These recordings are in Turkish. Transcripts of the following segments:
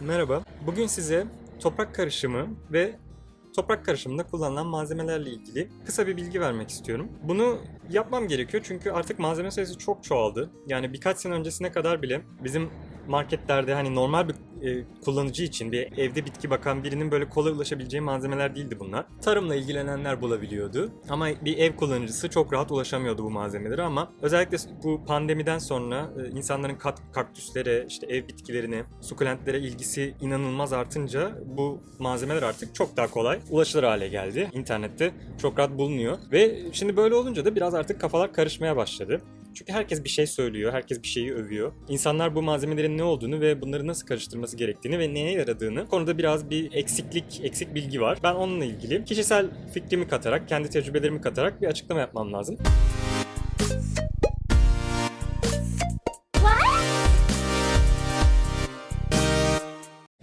Merhaba. Bugün size toprak karışımı ve toprak karışımında kullanılan malzemelerle ilgili kısa bir bilgi vermek istiyorum. Bunu yapmam gerekiyor çünkü artık malzeme sayısı çok çoğaldı. Yani birkaç sene öncesine kadar bile bizim marketlerde hani normal bir e, kullanıcı için bir evde bitki bakan birinin böyle kolay ulaşabileceği malzemeler değildi bunlar. Tarımla ilgilenenler bulabiliyordu ama bir ev kullanıcısı çok rahat ulaşamıyordu bu malzemelere ama özellikle bu pandemiden sonra e, insanların kat, kaktüslere, işte ev bitkilerine, sukulentlere ilgisi inanılmaz artınca bu malzemeler artık çok daha kolay ulaşılır hale geldi. İnternette çok rahat bulunuyor ve şimdi böyle olunca da biraz artık kafalar karışmaya başladı. Çünkü herkes bir şey söylüyor, herkes bir şeyi övüyor. İnsanlar bu malzemelerin ne olduğunu ve bunları nasıl karıştırması gerektiğini ve neye yaradığını konuda biraz bir eksiklik, eksik bilgi var. Ben onunla ilgili kişisel fikrimi katarak, kendi tecrübelerimi katarak bir açıklama yapmam lazım.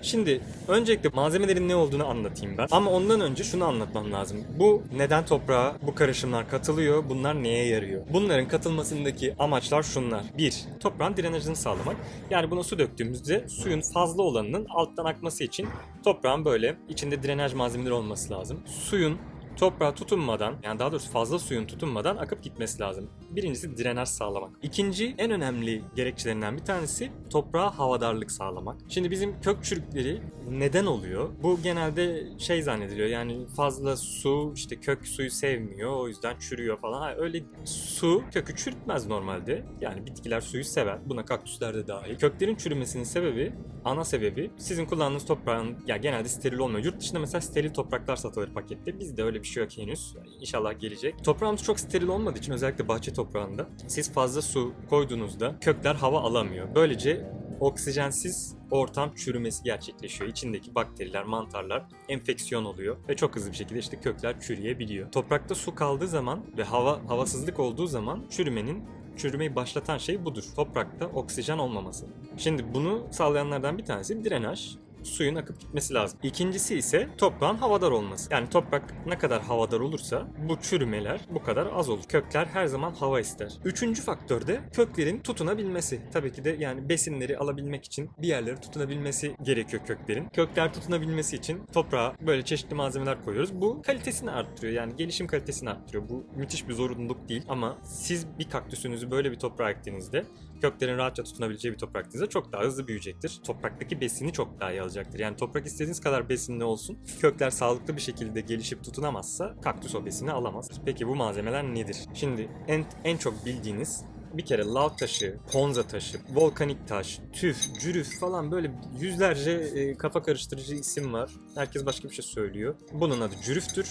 Şimdi öncelikle malzemelerin ne olduğunu anlatayım ben. Ama ondan önce şunu anlatmam lazım. Bu neden toprağa bu karışımlar katılıyor? Bunlar neye yarıyor? Bunların katılmasındaki amaçlar şunlar. 1. Toprağın drenajını sağlamak. Yani buna su döktüğümüzde suyun fazla olanının alttan akması için toprağın böyle içinde drenaj malzemeleri olması lazım. Suyun toprağa tutunmadan yani daha doğrusu fazla suyun tutunmadan akıp gitmesi lazım. Birincisi drenaj sağlamak. İkinci en önemli gerekçelerinden bir tanesi toprağa havadarlık sağlamak. Şimdi bizim kök çürükleri neden oluyor? Bu genelde şey zannediliyor yani fazla su işte kök suyu sevmiyor o yüzden çürüyor falan. Hayır, öyle su kökü çürütmez normalde. Yani bitkiler suyu sever. Buna kaktüsler de dahil. Köklerin çürümesinin sebebi ana sebebi sizin kullandığınız toprağın ya genelde steril olmuyor. Yurt dışında mesela steril topraklar satılır pakette. Bizde öyle bir şey yok henüz. İnşallah gelecek. Toprağımız çok steril olmadığı için özellikle bahçe toprağında siz fazla su koyduğunuzda kökler hava alamıyor. Böylece oksijensiz ortam çürümesi gerçekleşiyor. İçindeki bakteriler, mantarlar enfeksiyon oluyor ve çok hızlı bir şekilde işte kökler çürüyebiliyor. Toprakta su kaldığı zaman ve hava havasızlık olduğu zaman çürümenin çürümeyi başlatan şey budur. Toprakta oksijen olmaması. Şimdi bunu sağlayanlardan bir tanesi drenaj suyun akıp gitmesi lazım. İkincisi ise toprağın havadar olması. Yani toprak ne kadar havadar olursa bu çürümeler bu kadar az olur. Kökler her zaman hava ister. Üçüncü faktör de köklerin tutunabilmesi. Tabii ki de yani besinleri alabilmek için bir yerlere tutunabilmesi gerekiyor köklerin. Kökler tutunabilmesi için toprağa böyle çeşitli malzemeler koyuyoruz. Bu kalitesini arttırıyor. Yani gelişim kalitesini arttırıyor. Bu müthiş bir zorunluluk değil ama siz bir kaktüsünüzü böyle bir toprağa ektiğinizde köklerin rahatça tutunabileceği bir toprak ektiğinizde çok daha hızlı büyüyecektir. Topraktaki besini çok daha iyi alacaktır. Yani toprak istediğiniz kadar besinli olsun. Kökler sağlıklı bir şekilde gelişip tutunamazsa kaktüs o besini alamaz. Peki bu malzemeler nedir? Şimdi en, en çok bildiğiniz bir kere lav taşı, ponza taşı, volkanik taş, tüf, cürüf falan böyle yüzlerce e, kafa karıştırıcı isim var. Herkes başka bir şey söylüyor. Bunun adı cürüftür.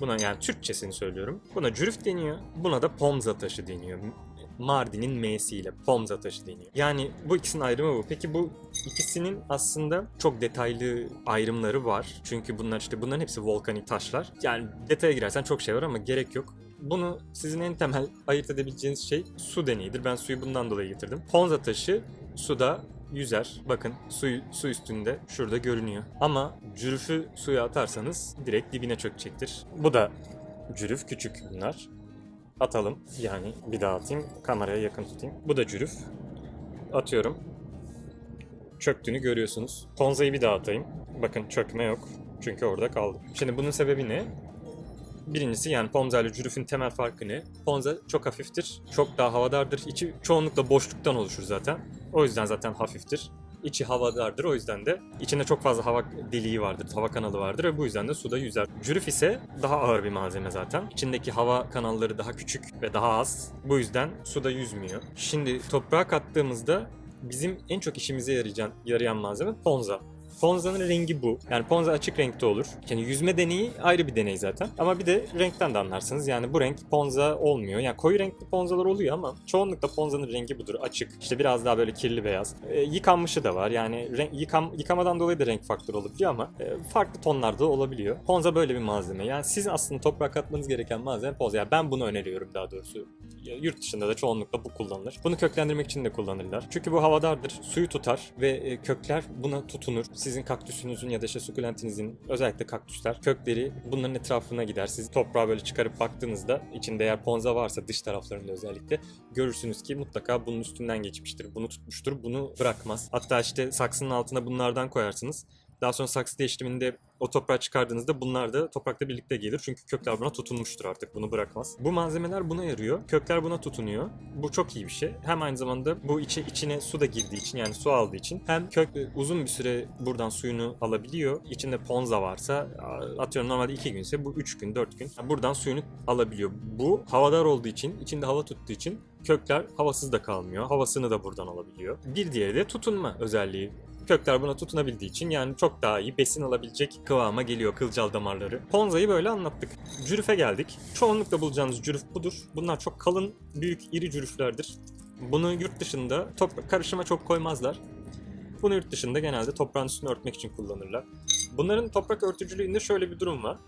Buna yani Türkçesini söylüyorum. Buna cürüf deniyor. Buna da pomza taşı deniyor. Mardin'in M'siyle Pomza taşı deniyor. Yani bu ikisinin ayrımı bu. Peki bu ikisinin aslında çok detaylı ayrımları var. Çünkü bunlar işte bunların hepsi volkanik taşlar. Yani detaya girersen çok şey var ama gerek yok. Bunu sizin en temel ayırt edebileceğiniz şey su deneyidir. Ben suyu bundan dolayı getirdim. Ponza taşı suda yüzer. Bakın su, su üstünde şurada görünüyor. Ama cürüfü suya atarsanız direkt dibine çökecektir. Bu da cürüf küçük bunlar atalım. Yani bir daha atayım. Kameraya yakın tutayım. Bu da cürüf. Atıyorum. Çöktüğünü görüyorsunuz. Ponza'yı bir daha atayım. Bakın çökme yok. Çünkü orada kaldı. Şimdi bunun sebebi ne? Birincisi yani Ponza ile cürüfün temel farkı ne? Ponza çok hafiftir. Çok daha havadardır. İçi çoğunlukla boşluktan oluşur zaten. O yüzden zaten hafiftir. İçi havadardır o yüzden de içinde çok fazla hava deliği vardır, hava kanalı vardır ve bu yüzden de suda yüzer. Cürüf ise daha ağır bir malzeme zaten. İçindeki hava kanalları daha küçük ve daha az. Bu yüzden suda yüzmüyor. Şimdi toprağa kattığımızda bizim en çok işimize yarayan, yarayan malzeme ponza. Ponza'nın rengi bu. Yani Ponza açık renkte olur. Yani yüzme deneyi ayrı bir deney zaten. Ama bir de renkten de anlarsınız. Yani bu renk Ponza olmuyor. Yani koyu renkli Ponzalar oluyor ama çoğunlukla Ponza'nın rengi budur. Açık. İşte biraz daha böyle kirli beyaz. E, yıkanmışı da var. Yani renk, yıkam, yıkamadan dolayı da renk faktörü olabiliyor ama e, farklı tonlarda olabiliyor. Ponza böyle bir malzeme. Yani sizin aslında toprağa katmanız gereken malzeme Ponza. Yani ben bunu öneriyorum daha doğrusu. Yurt dışında da çoğunlukla bu kullanılır. Bunu köklendirmek için de kullanırlar. Çünkü bu havadardır. Suyu tutar ve e, kökler buna tutunur. Siz sizin kaktüsünüzün ya da işte sukulentinizin özellikle kaktüsler kökleri bunların etrafına gider. Siz toprağa böyle çıkarıp baktığınızda içinde eğer ponza varsa dış taraflarında özellikle görürsünüz ki mutlaka bunun üstünden geçmiştir. Bunu tutmuştur. Bunu bırakmaz. Hatta işte saksının altına bunlardan koyarsınız. Daha sonra saksı değiştiminde o toprağı çıkardığınızda bunlar da toprakla birlikte gelir. Çünkü kökler buna tutunmuştur artık. Bunu bırakmaz. Bu malzemeler buna yarıyor. Kökler buna tutunuyor. Bu çok iyi bir şey. Hem aynı zamanda bu içi, içine su da girdiği için yani su aldığı için hem kök uzun bir süre buradan suyunu alabiliyor. İçinde ponza varsa atıyorum normalde 2 günse bu 3 gün 4 gün buradan suyunu alabiliyor. Bu havadar olduğu için içinde hava tuttuğu için kökler havasız da kalmıyor. Havasını da buradan alabiliyor. Bir diğeri de tutunma özelliği. Kökler buna tutunabildiği için yani çok daha iyi besin alabilecek kıvama geliyor kılcal damarları. Ponza'yı böyle anlattık. Cürüfe geldik. Çoğunlukla bulacağınız cürüf budur. Bunlar çok kalın, büyük, iri cürüflerdir. Bunu yurt dışında toprak karışıma çok koymazlar. Bunu yurt dışında genelde toprağın üstünü örtmek için kullanırlar. Bunların toprak örtücülüğünde şöyle bir durum var.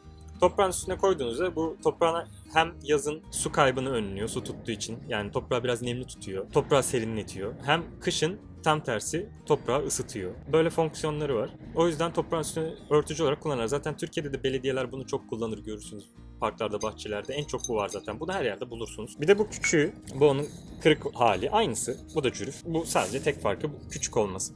Toprağın üstüne koyduğunuzda bu toprağına hem yazın su kaybını önlüyor su tuttuğu için. Yani toprağı biraz nemli tutuyor. Toprağı serinletiyor. Hem kışın tam tersi toprağı ısıtıyor. Böyle fonksiyonları var. O yüzden toprağın üstüne örtücü olarak kullanırlar. Zaten Türkiye'de de belediyeler bunu çok kullanır görürsünüz. Parklarda, bahçelerde en çok bu var zaten. Bunu her yerde bulursunuz. Bir de bu küçüğü, bu onun kırık hali. Aynısı. Bu da cürüf. Bu sadece tek farkı bu küçük olması.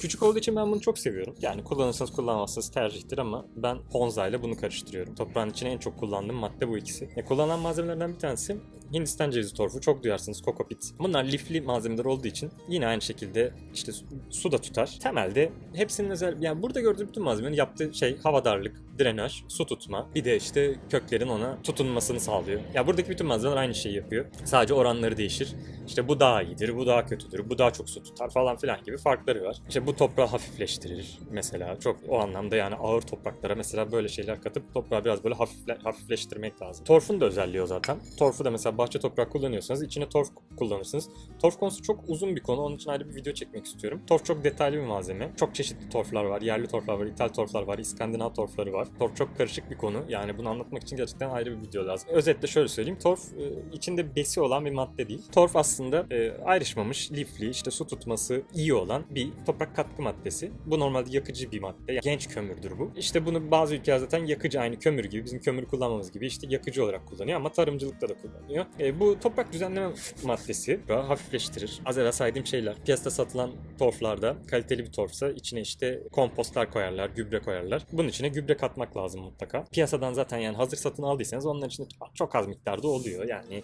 Küçük olduğu için ben bunu çok seviyorum. Yani kullanırsanız kullanmazsanız tercihtir ama ben Ponza ile bunu karıştırıyorum. Toprağın içine en çok kullandığım madde bu ikisi. E, kullanılan malzemelerden bir tanesi Hindistan cevizi torfu. Çok duyarsınız kokopit. Bunlar lifli malzemeler olduğu için yine aynı şekilde işte su da tutar. Temelde hepsinin özel yani burada gördüğüm bütün malzemenin yaptığı şey havadarlık, drenaj, su tutma. Bir de işte köklerin ona tutunmasını sağlıyor. Ya buradaki bütün malzemeler aynı şeyi yapıyor. Sadece oranları değişir. İşte bu daha iyidir, bu daha kötüdür, bu daha çok su tutar falan filan gibi farkları var. İşte bu toprağı hafifleştirir mesela. Çok o anlamda yani ağır topraklara mesela böyle şeyler katıp toprağı biraz böyle hafifle, hafifleştirmek lazım. Torfun da özelliği o zaten. Torfu da mesela bahçe toprak kullanıyorsanız içine torf kullanırsınız. Torf konusu çok uzun bir konu. Onun için ayrı bir video çekmek istiyorum. Torf çok detaylı bir malzeme. Çok çeşitli torflar var. Yerli torflar var, ithal torflar var, İskandinav torfları var. Torf çok karışık bir konu. Yani bunu anlatmak için gerçekten ayrı bir video lazım. Özetle şöyle söyleyeyim. Torf e, içinde besi olan bir madde değil. Torf aslında e, ayrışmamış, lifli, işte su tutması iyi olan bir toprak katkı maddesi. Bu normalde yakıcı bir madde. Yani genç kömürdür bu. İşte bunu bazı ülkeler zaten yakıcı aynı kömür gibi, bizim kömür kullanmamız gibi işte yakıcı olarak kullanıyor ama tarımcılıkta da kullanılıyor. E, bu toprak düzenleme maddesi hafifleştirir. Az evvel saydığım şeyler. Piyasada satılan torflarda kaliteli bir torfsa içine işte kompostlar koyarlar, gübre koyarlar. Bunun içine gübre katmak lazım mutlaka. Piyasadan zaten yani hazır satın aldıysanız onların içinde çok az miktarda oluyor. Yani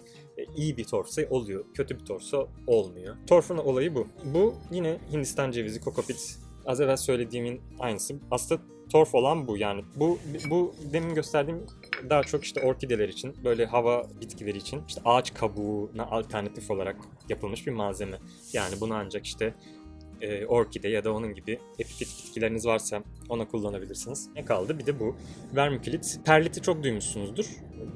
iyi bir torfsa oluyor, kötü bir torfsa olmuyor. Torfun olayı bu. Bu yine Hindistan cevizi, kokopit az evvel söylediğimin aynısı. Aslında torf olan bu yani. Bu bu demin gösterdiğim daha çok işte orkideler için, böyle hava bitkileri için işte ağaç kabuğuna alternatif olarak yapılmış bir malzeme. Yani bunu ancak işte e, orkide ya da onun gibi epifit bitkileriniz varsa ona kullanabilirsiniz. Ne kaldı? Bir de bu. Vermikülit. Perliti çok duymuşsunuzdur.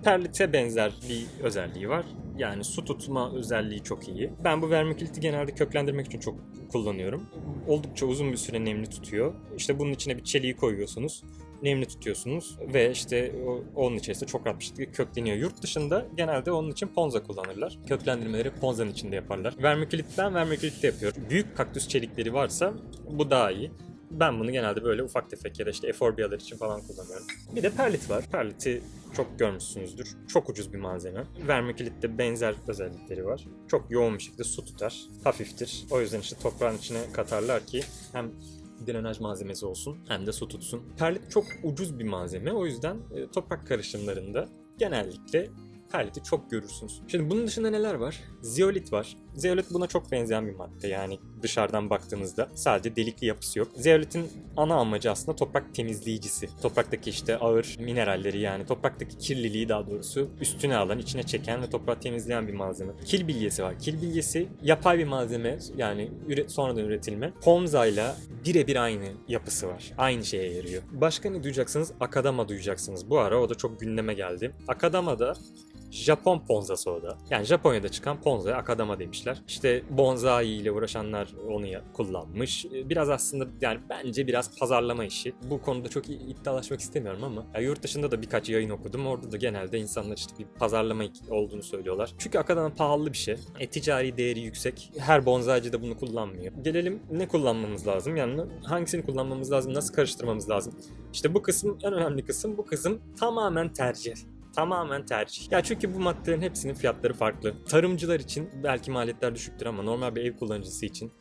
Perlite benzer bir özelliği var. Yani su tutma özelliği çok iyi. Ben bu vermiküliti genelde köklendirmek için çok kullanıyorum. Oldukça uzun bir süre nemli tutuyor. İşte bunun içine bir çeliği koyuyorsunuz nemli tutuyorsunuz ve işte onun içerisinde çok rahat bir şekilde kökleniyor. Yurt dışında genelde onun için ponza kullanırlar. Köklendirmeleri ponzanın içinde yaparlar. Vermikülit ben vermikülitte yapıyorum. Büyük kaktüs çelikleri varsa bu daha iyi. Ben bunu genelde böyle ufak tefek ya da işte eforbiyalar için falan kullanıyorum. Bir de perlit var. Perliti çok görmüşsünüzdür. Çok ucuz bir malzeme. Vermikülitte benzer özellikleri var. Çok yoğun bir şekilde su tutar. Hafiftir. O yüzden işte toprağın içine katarlar ki hem drenaj malzemesi olsun hem de su tutsun. Perlit çok ucuz bir malzeme. O yüzden e, toprak karışımlarında genellikle perliti çok görürsünüz. Şimdi bunun dışında neler var? Zeolit var. Zeolit buna çok benzeyen bir madde yani dışarıdan baktığınızda sadece delikli yapısı yok. Zeolitin ana amacı aslında toprak temizleyicisi. Topraktaki işte ağır mineralleri yani topraktaki kirliliği daha doğrusu üstüne alan, içine çeken ve toprağı temizleyen bir malzeme. Kil bilyesi var. Kil bilyesi yapay bir malzeme yani üre- sonradan üretilme. Ponza ile birebir aynı yapısı var. Aynı şeye yarıyor. Başka ne duyacaksınız? Akadama duyacaksınız. Bu ara o da çok gündeme geldi. Akadama da Japon ponzası o da. Yani Japonya'da çıkan ponzaya akadama demişler. İşte bonsai ile uğraşanlar onu kullanmış. Ee, Biraz aslında yani bence biraz pazarlama işi. Bu konuda çok iddialaşmak istemiyorum ama ya yurt dışında da birkaç yayın okudum. Orada da genelde insanlar işte bir pazarlama olduğunu söylüyorlar. Çünkü akadama pahalı bir şey. E, ticari değeri yüksek. Her bonsaici de bunu kullanmıyor. Gelelim ne kullanmamız lazım? Yani hangisini kullanmamız lazım? Nasıl karıştırmamız lazım? İşte bu kısım en önemli kısım. Bu kısım tamamen tercih. Tamamen tercih. Ya çünkü bu maddelerin hepsinin fiyatları farklı. Tarımcılar için belki maliyetler düşüktür ama normal bir ev kullanıcısı için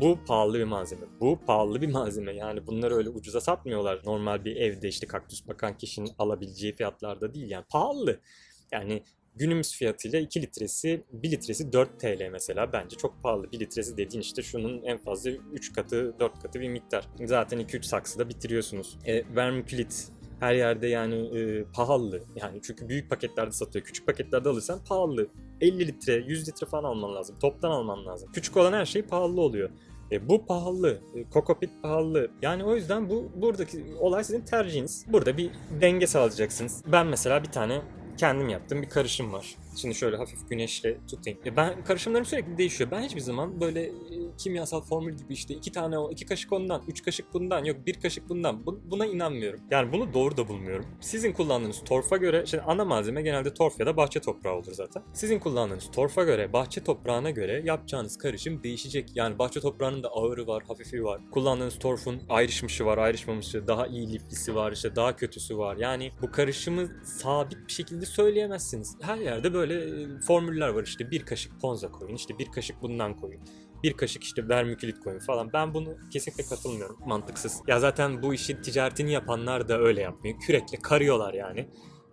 bu pahalı bir malzeme. Bu pahalı bir malzeme. Yani bunları öyle ucuza satmıyorlar. Normal bir evde işte kaktüs bakan kişinin alabileceği fiyatlarda değil. Yani pahalı. Yani günümüz fiyatıyla 2 litresi, 1 litresi 4 TL mesela. Bence çok pahalı. 1 litresi dediğin işte şunun en fazla 3 katı, 4 katı bir miktar. Zaten 2-3 saksıda bitiriyorsunuz. E, vermikülit her yerde yani e, pahalı. Yani çünkü büyük paketlerde satıyor. Küçük paketlerde alırsan pahalı. 50 litre, 100 litre falan alman lazım. Toptan alman lazım. Küçük olan her şey pahalı oluyor. E, bu pahalı, e, kokopit pahalı. Yani o yüzden bu buradaki olay sizin tercihiniz. Burada bir denge sağlayacaksınız. Ben mesela bir tane kendim yaptığım bir karışım var. Şimdi şöyle hafif güneşle tutayım. E, ben karışımlarım sürekli değişiyor. Ben hiçbir zaman böyle e, kimyasal formül gibi işte iki tane o, iki kaşık ondan, üç kaşık bundan, yok bir kaşık bundan. Bu- buna inanmıyorum. Yani bunu doğru da bulmuyorum. Sizin kullandığınız torfa göre, şimdi ana malzeme genelde torf ya da bahçe toprağı olur zaten. Sizin kullandığınız torfa göre, bahçe toprağına göre yapacağınız karışım değişecek. Yani bahçe toprağının da ağırı var, hafifi var. Kullandığınız torfun ayrışmışı var, ayrışmamışı, daha iyi liflisi var, işte daha kötüsü var. Yani bu karışımı sabit bir şekilde söyleyemezsiniz. Her yerde böyle e, formüller var işte bir kaşık ponza koyun, işte bir kaşık bundan koyun bir kaşık işte vermikülit koyun falan. Ben bunu kesinlikle katılmıyorum. Mantıksız. Ya zaten bu işin ticaretini yapanlar da öyle yapmıyor. Kürekle karıyorlar yani.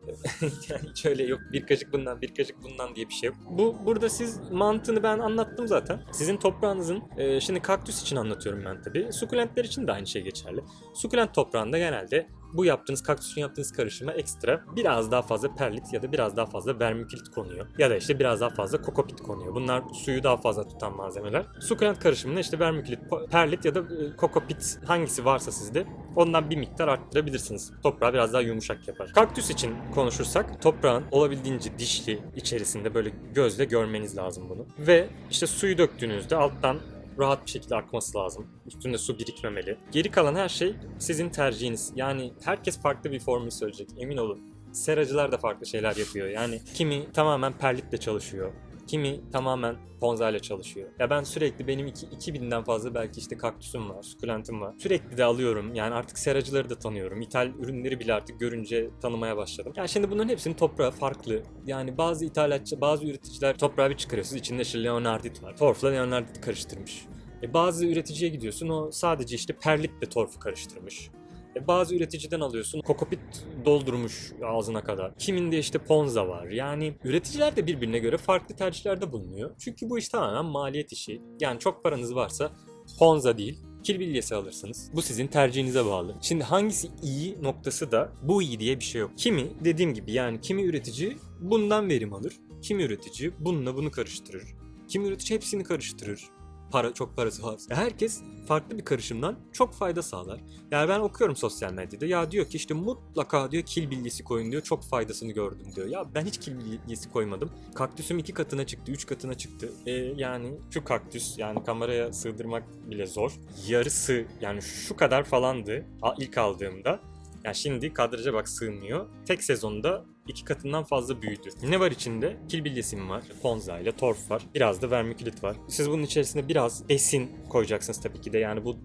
yani hiç öyle yok bir kaşık bundan bir kaşık bundan diye bir şey yok. Bu burada siz mantığını ben anlattım zaten. Sizin toprağınızın e, şimdi kaktüs için anlatıyorum ben tabii. Sukulentler için de aynı şey geçerli. Sukulent toprağında genelde bu yaptığınız kaktüsün yaptığınız karışıma ekstra biraz daha fazla perlit ya da biraz daha fazla vermikülit konuyor. Ya da işte biraz daha fazla kokopit konuyor. Bunlar suyu daha fazla tutan malzemeler. Sukulent karışımına işte vermikülit, perlit ya da e, kokopit hangisi varsa sizde ondan bir miktar arttırabilirsiniz. Toprağı biraz daha yumuşak yapar. Kaktüs için konuşursak toprağın olabildiğince dişli içerisinde böyle gözle görmeniz lazım bunu. Ve işte suyu döktüğünüzde alttan rahat bir şekilde akması lazım. Üstünde su birikmemeli. Geri kalan her şey sizin tercihiniz. Yani herkes farklı bir formül söyleyecek emin olun. Seracılar da farklı şeyler yapıyor. Yani kimi tamamen perlitle çalışıyor. Kimi tamamen ponza ile çalışıyor. Ya ben sürekli benim iki, 2000'den fazla belki işte kaktüsüm var, sukulentim var. Sürekli de alıyorum. Yani artık seracıları da tanıyorum. İthal ürünleri bile artık görünce tanımaya başladım. Yani şimdi bunların hepsinin toprağı farklı. Yani bazı ithalatçı, bazı üreticiler toprağı bir çıkarıyorsunuz. İçinde işte leonardit var. Torfla leonardit karıştırmış. E bazı üreticiye gidiyorsun o sadece işte perlitle torfu karıştırmış. E bazı üreticiden alıyorsun kokopit doldurmuş ağzına kadar. Kiminde işte ponza var. Yani üreticiler de birbirine göre farklı tercihlerde bulunuyor. Çünkü bu iş tamamen maliyet işi. Yani çok paranız varsa ponza değil kil bilyesi alırsınız. Bu sizin tercihinize bağlı. Şimdi hangisi iyi noktası da bu iyi diye bir şey yok. Kimi dediğim gibi yani kimi üretici bundan verim alır. Kimi üretici bununla bunu karıştırır. Kimi üretici hepsini karıştırır para çok parası varsa. Herkes farklı bir karışımdan çok fayda sağlar. Yani ben okuyorum sosyal medyada. Ya diyor ki işte mutlaka diyor kil bilyesi koyun diyor. Çok faydasını gördüm diyor. Ya ben hiç kil bilyesi koymadım. Kaktüsüm iki katına çıktı, üç katına çıktı. E, yani şu kaktüs yani kameraya sığdırmak bile zor. Yarısı yani şu kadar falandı ilk aldığımda. Yani şimdi kadraja bak sığmıyor. Tek sezonda iki katından fazla büyüdü. Ne var içinde? Kil bilyesim var, ponza ile torf var, biraz da vermikülit var. Siz bunun içerisine biraz besin koyacaksınız tabii ki de. Yani bu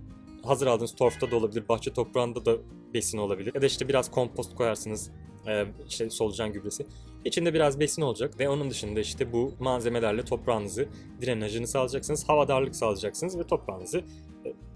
hazır aldığınız torfta da olabilir, bahçe toprağında da besin olabilir. Ya da işte biraz kompost koyarsınız, e, işte solucan gübresi. İçinde biraz besin olacak ve onun dışında işte bu malzemelerle toprağınızı, drenajını sağlayacaksınız, havadarlık sağlayacaksınız ve toprağınızı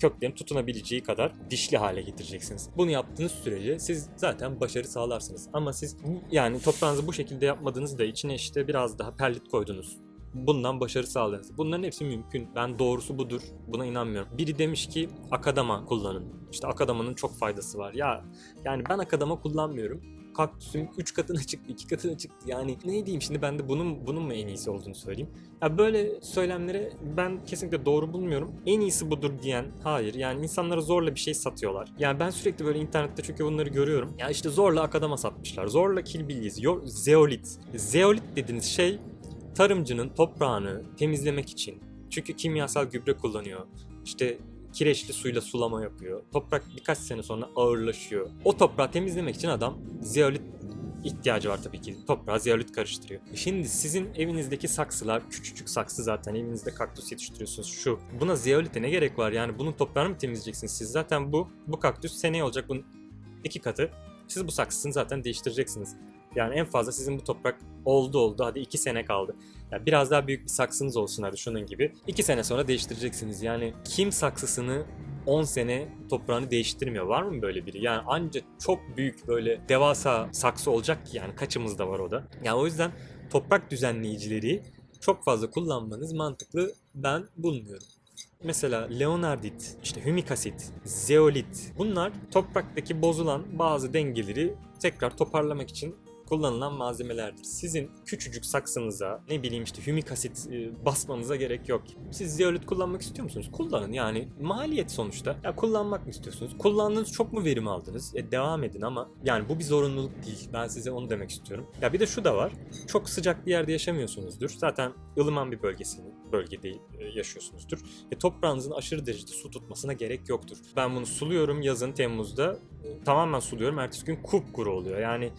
köklerin tutunabileceği kadar dişli hale getireceksiniz. Bunu yaptığınız sürece siz zaten başarı sağlarsınız. Ama siz yani toprağınızı bu şekilde yapmadığınızda içine işte biraz daha perlit koydunuz. Bundan başarı sağladınız. Bunların hepsi mümkün. Ben doğrusu budur. Buna inanmıyorum. Biri demiş ki akadama kullanın. İşte akadamanın çok faydası var. Ya yani ben akadama kullanmıyorum. Kaktüsüm 3 katına çıktı, 2 katına çıktı. Yani ne diyeyim şimdi ben de bunun bunun mu en iyisi olduğunu söyleyeyim. Ya böyle söylemleri ben kesinlikle doğru bulmuyorum. En iyisi budur diyen hayır. Yani insanlara zorla bir şey satıyorlar. Yani ben sürekli böyle internette çünkü bunları görüyorum. Ya işte zorla akadama satmışlar. Zorla kilbilyiz. Zeolit. Zeolit dediğiniz şey tarımcının toprağını temizlemek için. Çünkü kimyasal gübre kullanıyor. İşte kireçli suyla sulama yapıyor. Toprak birkaç sene sonra ağırlaşıyor. O toprağı temizlemek için adam zeolit ihtiyacı var tabii ki. Toprağa zeolit karıştırıyor. Şimdi sizin evinizdeki saksılar küçücük saksı zaten evinizde kaktüs yetiştiriyorsunuz şu. Buna zeolite ne gerek var yani bunun toprağını mı temizleyeceksiniz siz? Zaten bu bu kaktüs seneye olacak bunun iki katı. Siz bu saksısını zaten değiştireceksiniz. Yani en fazla sizin bu toprak oldu oldu hadi iki sene kaldı. Yani biraz daha büyük bir saksınız olsun hadi şunun gibi. İki sene sonra değiştireceksiniz. Yani kim saksısını 10 sene toprağını değiştirmiyor. Var mı böyle biri? Yani anca çok büyük böyle devasa saksı olacak ki yani kaçımızda var o da. Yani o yüzden toprak düzenleyicileri çok fazla kullanmanız mantıklı ben bulmuyorum. Mesela leonardit, işte hümik zeolit bunlar topraktaki bozulan bazı dengeleri tekrar toparlamak için kullanılan malzemelerdir. Sizin küçücük saksınıza ne bileyim işte hümik asit e, basmanıza gerek yok. Siz zeolit kullanmak istiyor musunuz? Kullanın yani maliyet sonuçta. Ya kullanmak mı istiyorsunuz? Kullandınız çok mu verim aldınız? E, devam edin ama yani bu bir zorunluluk değil. Ben size onu demek istiyorum. Ya bir de şu da var. Çok sıcak bir yerde yaşamıyorsunuzdur. Zaten ılıman bir bölgesini bölgede e, yaşıyorsunuzdur. E, toprağınızın aşırı derecede su tutmasına gerek yoktur. Ben bunu suluyorum yazın Temmuz'da. E, tamamen suluyorum. Ertesi gün kupkuru oluyor. Yani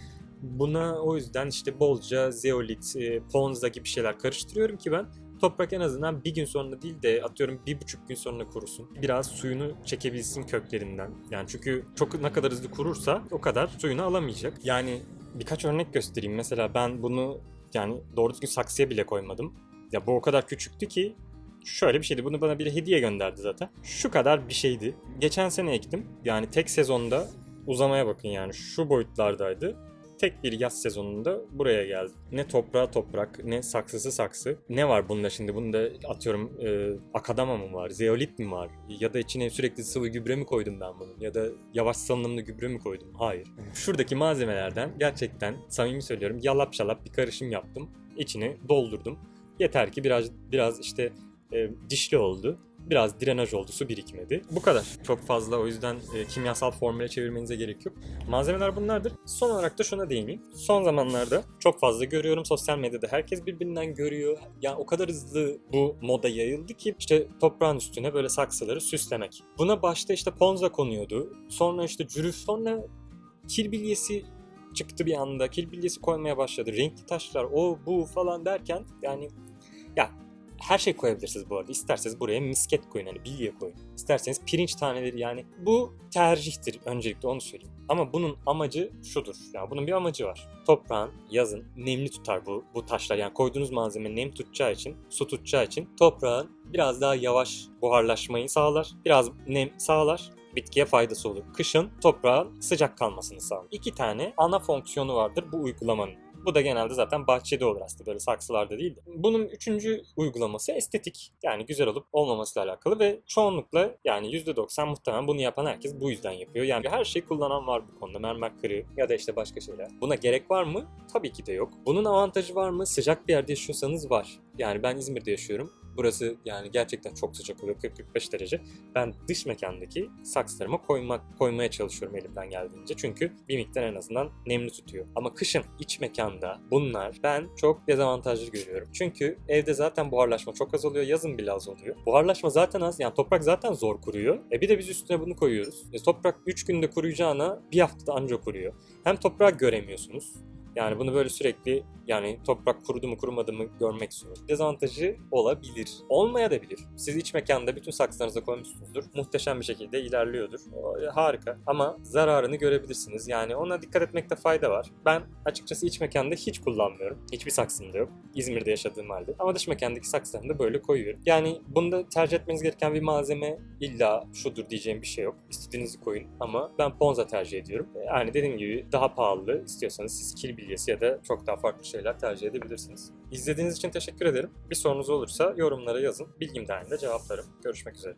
Buna o yüzden işte bolca zeolit, e, ponza gibi şeyler karıştırıyorum ki ben toprak en azından bir gün sonra değil de atıyorum bir buçuk gün sonra kurusun. Biraz suyunu çekebilsin köklerinden. Yani çünkü çok ne kadar hızlı kurursa o kadar suyunu alamayacak. Yani birkaç örnek göstereyim. Mesela ben bunu yani doğru düzgün saksıya bile koymadım. Ya bu o kadar küçüktü ki şöyle bir şeydi. Bunu bana biri hediye gönderdi zaten. Şu kadar bir şeydi. Geçen sene ektim. Yani tek sezonda uzamaya bakın yani şu boyutlardaydı tek bir yaz sezonunda buraya geldi. Ne toprağı toprak, ne saksısı saksı. Ne var bunda şimdi? Bunda atıyorum e, akadama mı var, zeolit mi var? Ya da içine sürekli sıvı gübre mi koydum ben bunun? Ya da yavaş salınımlı gübre mi koydum? Hayır. Şuradaki malzemelerden gerçekten samimi söylüyorum yalap şalap bir karışım yaptım. İçini doldurdum. Yeter ki biraz biraz işte e, dişli oldu. Biraz drenaj oldu, su birikmedi. Bu kadar. Çok fazla o yüzden e, kimyasal formüle çevirmenize gerek yok. Malzemeler bunlardır. Son olarak da şuna değineyim. Son zamanlarda çok fazla görüyorum sosyal medyada. Herkes birbirinden görüyor. Yani o kadar hızlı bu moda yayıldı ki işte toprağın üstüne böyle saksıları süslemek. Buna başta işte ponza konuyordu. Sonra işte cürüf, sonra kirbilyesi çıktı bir anda. Kirbilyesi koymaya başladı. Renkli taşlar, o bu falan derken yani ya her şey koyabilirsiniz bu arada. İsterseniz buraya misket koyun hani bilye koyun. İsterseniz pirinç taneleri yani bu tercihtir öncelikle onu söyleyeyim. Ama bunun amacı şudur. Yani bunun bir amacı var. Toprağın yazın nemli tutar bu bu taşlar. Yani koyduğunuz malzeme nem tutacağı için, su tutacağı için toprağın biraz daha yavaş buharlaşmayı sağlar. Biraz nem sağlar bitkiye faydası olur. Kışın toprağın sıcak kalmasını sağlar. İki tane ana fonksiyonu vardır bu uygulamanın. Bu da genelde zaten bahçede olur aslında böyle saksılarda değil de. Bunun üçüncü uygulaması estetik. Yani güzel olup olmamasıyla alakalı ve çoğunlukla yani %90 muhtemelen bunu yapan herkes bu yüzden yapıyor. Yani her şey kullanan var bu konuda. Mermer kırığı ya da işte başka şeyler. Buna gerek var mı? Tabii ki de yok. Bunun avantajı var mı? Sıcak bir yerde yaşıyorsanız var. Yani ben İzmir'de yaşıyorum. Burası yani gerçekten çok sıcak oluyor 40-45 derece. Ben dış mekandaki saksılarıma koymak koymaya çalışıyorum elimden geldiğince. Çünkü bir miktar en azından nemli tutuyor. Ama kışın iç mekanda bunlar ben çok dezavantajlı görüyorum. Çünkü evde zaten buharlaşma çok az oluyor. Yazın bile az oluyor. Buharlaşma zaten az. Yani toprak zaten zor kuruyor. E bir de biz üstüne bunu koyuyoruz. E toprak 3 günde kuruyacağına bir haftada anca kuruyor. Hem toprağı göremiyorsunuz. Yani bunu böyle sürekli yani toprak kurudu mu kurumadı mı görmek istiyoruz. Dezavantajı olabilir. Olmaya da bilir. Siz iç mekanda bütün saksılarınıza koymuşsunuzdur. Muhteşem bir şekilde ilerliyordur. E, harika. Ama zararını görebilirsiniz. Yani ona dikkat etmekte fayda var. Ben açıkçası iç mekanda hiç kullanmıyorum. Hiçbir saksımda yok. İzmir'de yaşadığım halde. Ama dış mekandaki saksılarımda böyle koyuyorum. Yani bunda tercih etmeniz gereken bir malzeme illa şudur diyeceğim bir şey yok. İstediğinizi koyun ama ben ponza tercih ediyorum. Yani dediğim gibi daha pahalı istiyorsanız siz kil bilyesi ya da çok daha farklı şeyler tercih edebilirsiniz. İzlediğiniz için teşekkür ederim. Bir sorunuz olursa yorumlara yazın. Bilgim dahilinde cevaplarım. Görüşmek üzere.